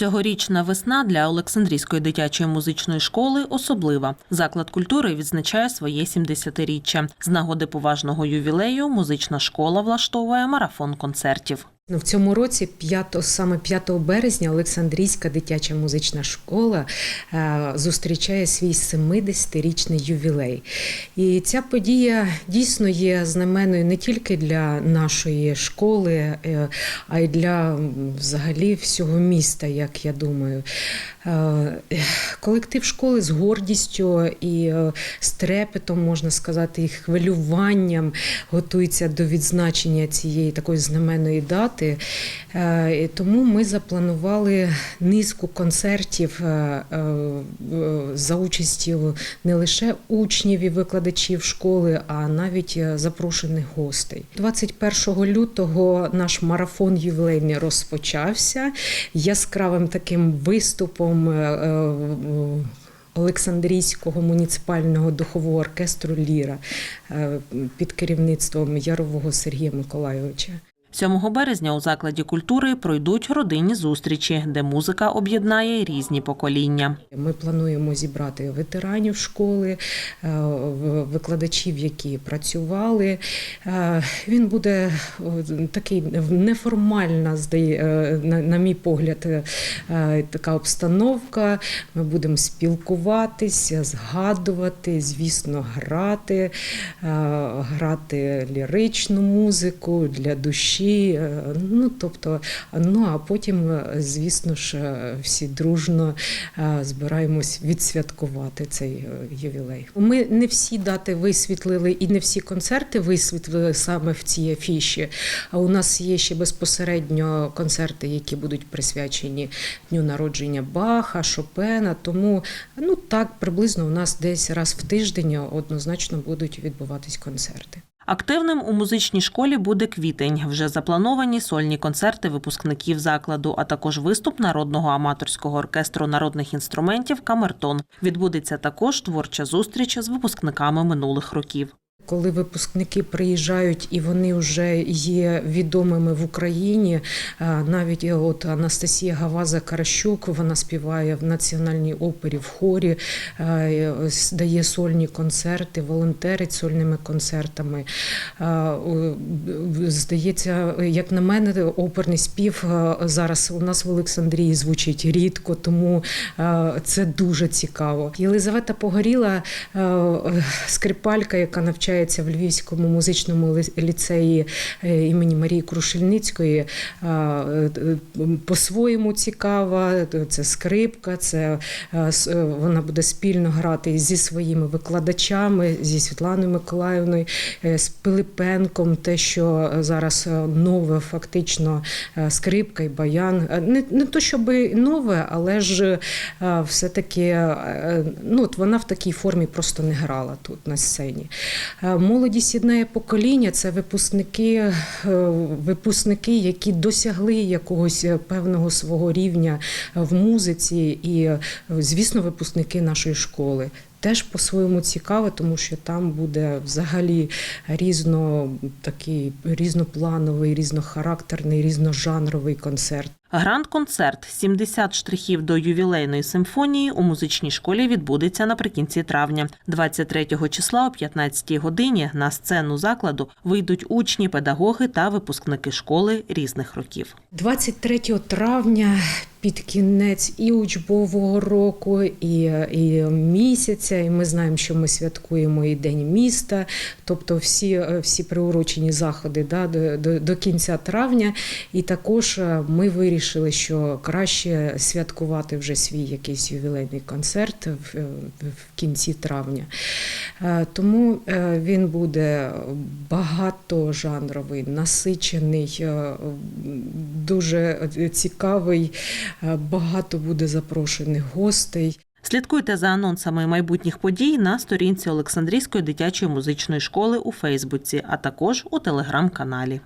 Цьогорічна весна для Олександрійської дитячої музичної школи особлива. Заклад культури відзначає своє 70-річчя. З нагоди поважного ювілею музична школа влаштовує марафон концертів. Ну, в цьому році, 5, саме 5 березня, Олександрійська дитяча музична школа е, зустрічає свій 70-річний ювілей. І ця подія дійсно є знаменною не тільки для нашої школи, е, а й для взагалі всього міста, як я думаю. Е, Колектив школи з гордістю і з трепетом, можна сказати, і хвилюванням готується до відзначення цієї такої знаменної дати. Е, і Тому ми запланували низку концертів е, е, за участю не лише учнів і викладачів школи, а навіть е, запрошених гостей. 21 лютого наш марафон ювілейний розпочався яскравим таким виступом. е, е, Олександрійського муніципального духового оркестру Ліра е, під керівництвом Ярового Сергія Миколайовича. 7 березня у закладі культури пройдуть родинні зустрічі, де музика об'єднає різні покоління. Ми плануємо зібрати ветеранів школи, е, викладачів, які працювали. Е, Він буде такий неформальна, е, на, мій погляд, е, е, така обстановка. Ми будемо спілкуватися, згадувати, звісно, грати, е, грати ліричну музику для душі. Е, Ну, тобто, ну а потім, е, звісно ж, е, всі дружно збираємось відсвяткувати цей ювілей. Ми не всі дати висвітлили і не всі концерти висвітлили саме в цій афіші. А у нас є ще безпосередньо концерти, які будуть присвячені дню народження Баха, Шопена. Тому ну так приблизно у нас десь раз в тиждень однозначно будуть відбуватись концерти. Активним у музичній школі буде квітень. Вже заплановані сольні концерти випускників закладу, а також виступ народного аматорського оркестру народних інструментів Камертон. Відбудеться також творча зустріч з випускниками минулих років. Коли випускники приїжджають і вони вже є відомими в Україні, навіть е, от Анастасія Гаваза Каращук, вона співає в національній опері в хорі, е, дає сольні концерти, волонтерить сольними концертами. Здається, як на мене, оперний спів е, зараз у нас в Олександрії звучить рідко, тому е, це дуже цікаво. Єлизавета Погоріла, е, скрипалька, яка навчається в Львівському музичному ліцеї е, імені Марії Крушельницької, е, по-своєму цікава. Це скрипка, це е, вона буде спільно грати зі своїми викладачами, зі Світланою Миколаївною, з Пилипенком, те, що зараз нове, фактично скрипка і баян. Не, не то, щоб нове, але ж все-таки ну, от вона в такій формі просто не грала тут на сцені. Е, Молодість єднає покоління це випускники, е, випускники, які досягли якогось е, певного свого рівня в музиці, і, звісно, випускники нашої школи. Теж по-своєму цікаве, тому що там буде взагалі різно такий різноплановий, різнохарактерний, різножанровий концерт. Гранд-концерт «70 штрихів до ювілейної симфонії у музичній школі відбудеться наприкінці травня. 23 числа о 15 годині на сцену закладу вийдуть учні, педагоги та випускники школи різних років. 23 травня під кінець і учбового року, і, і місяця. І ми знаємо, що ми святкуємо і День міста, тобто всі, е, всі приурочені заходи да, до, до, до кінця травня. І також е, ми вирішили, що краще святкувати вже свій якийсь ювілейний концерт в, е, в кінці травня. Тому він буде багатожанровий, насичений, дуже цікавий, багато буде запрошених гостей. Слідкуйте за анонсами майбутніх подій на сторінці Олександрійської дитячої музичної школи у Фейсбуці, а також у телеграм-каналі.